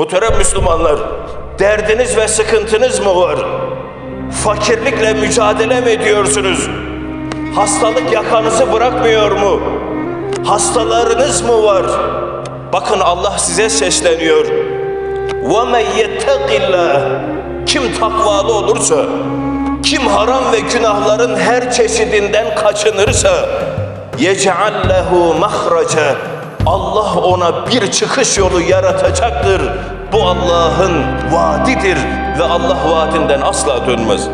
Muhterem Müslümanlar, derdiniz ve sıkıntınız mı var? Fakirlikle mücadele mi ediyorsunuz? Hastalık yakanızı bırakmıyor mu? Hastalarınız mı var? Bakın Allah size sesleniyor. وَمَنْ يَتَّقِ اللّٰهِ Kim takvalı olursa, kim haram ve günahların her çeşidinden kaçınırsa, يَجْعَلْ لَهُ مَخْرَجًا Allah ona bir çıkış yolu yaratacaktır. Bu Allah'ın vaadidir ve Allah vaadinden asla dönmez.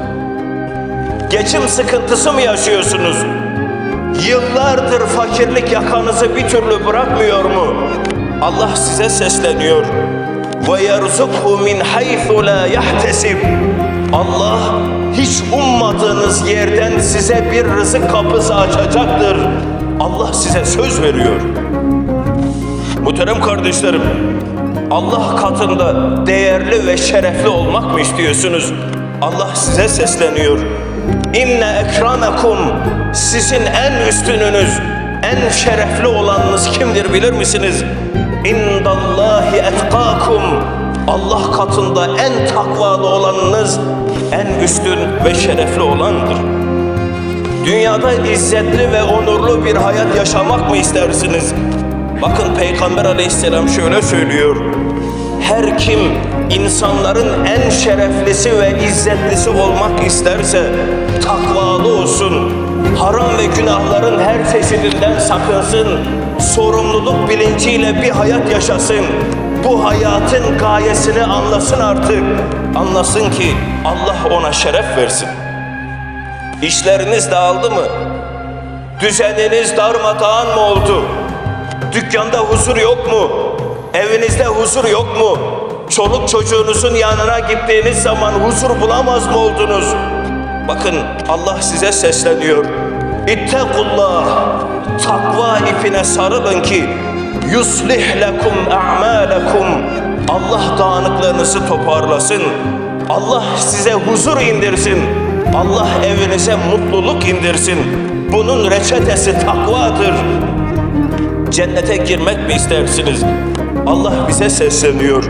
Geçim sıkıntısı mı yaşıyorsunuz? Yıllardır fakirlik yakanızı bir türlü bırakmıyor mu? Allah size sesleniyor. Ve yerzukhu min haythu la yahtesib. Allah hiç ummadığınız yerden size bir rızık kapısı açacaktır. Allah size söz veriyor. Muhterem kardeşlerim, Allah katında değerli ve şerefli olmak mı istiyorsunuz? Allah size sesleniyor. İnne ekramekum sizin en üstününüz, en şerefli olanınız kimdir bilir misiniz? İndallahi etkakum Allah katında en takvalı olanınız en üstün ve şerefli olandır. Dünyada izzetli ve onurlu bir hayat yaşamak mı istersiniz? Bakın Peygamber aleyhisselam şöyle söylüyor. Her kim insanların en şereflisi ve izzetlisi olmak isterse takvalı olsun. Haram ve günahların her çeşidinden sakınsın. Sorumluluk bilinciyle bir hayat yaşasın. Bu hayatın gayesini anlasın artık. Anlasın ki Allah ona şeref versin. İşleriniz dağıldı mı? Düzeniniz darmadağın mı oldu? Dükkanda huzur yok mu? Evinizde huzur yok mu? Çoluk çocuğunuzun yanına gittiğiniz zaman huzur bulamaz mı oldunuz? Bakın Allah size sesleniyor. İttekullah. Takva ipine sarılın ki yuslih lekum a'malekum. Allah dağınıklığınızı toparlasın. Allah size huzur indirsin. Allah evinize mutluluk indirsin. Bunun reçetesi takvadır. Cennete girmek mi istersiniz? Allah bize sesleniyor.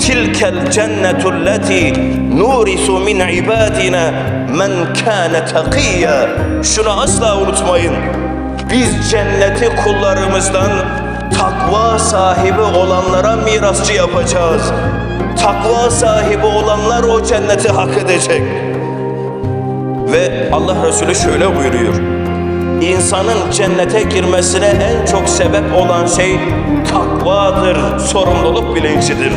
Tilkel cennetul leti nurisu min ibadina men kana takiyya. Şunu asla unutmayın. Biz cenneti kullarımızdan takva sahibi olanlara mirasçı yapacağız. Takva sahibi olanlar o cenneti hak edecek. Ve Allah Resulü şöyle buyuruyor İnsanın cennete girmesine en çok sebep olan şey takvadır, sorumluluk bilincidir,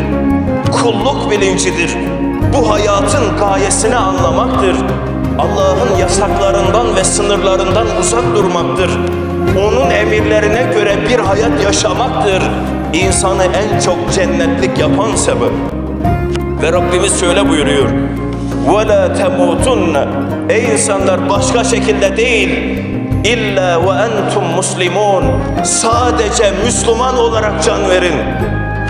kulluk bilincidir. Bu hayatın gayesini anlamaktır. Allah'ın yasaklarından ve sınırlarından uzak durmaktır. Onun emirlerine göre bir hayat yaşamaktır. İnsanı en çok cennetlik yapan sebep. Ve Rabbimiz şöyle buyuruyor. وَلَا تَمُوتُنَّ Ey insanlar başka şekilde değil. İlla ve entum muslimun. Sadece Müslüman olarak can verin.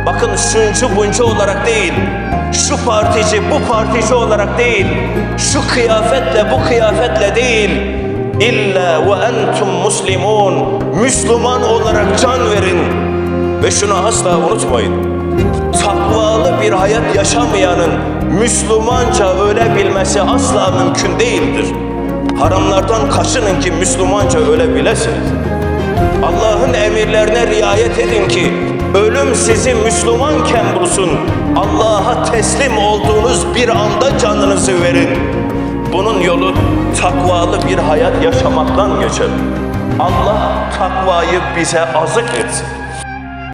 Bakın şuncu buncu olarak değil. Şu partici bu partici olarak değil. Şu kıyafetle bu kıyafetle değil. İlla ve entum muslimun. Müslüman olarak can verin. Ve şunu asla unutmayın takvalı bir hayat yaşamayanın Müslümanca ölebilmesi asla mümkün değildir. Haramlardan kaçının ki Müslümanca ölebilesiniz. Allah'ın emirlerine riayet edin ki ölüm sizi Müslümanken bulsun. Allah'a teslim olduğunuz bir anda canınızı verin. Bunun yolu takvalı bir hayat yaşamaktan geçer. Allah takvayı bize azık etsin.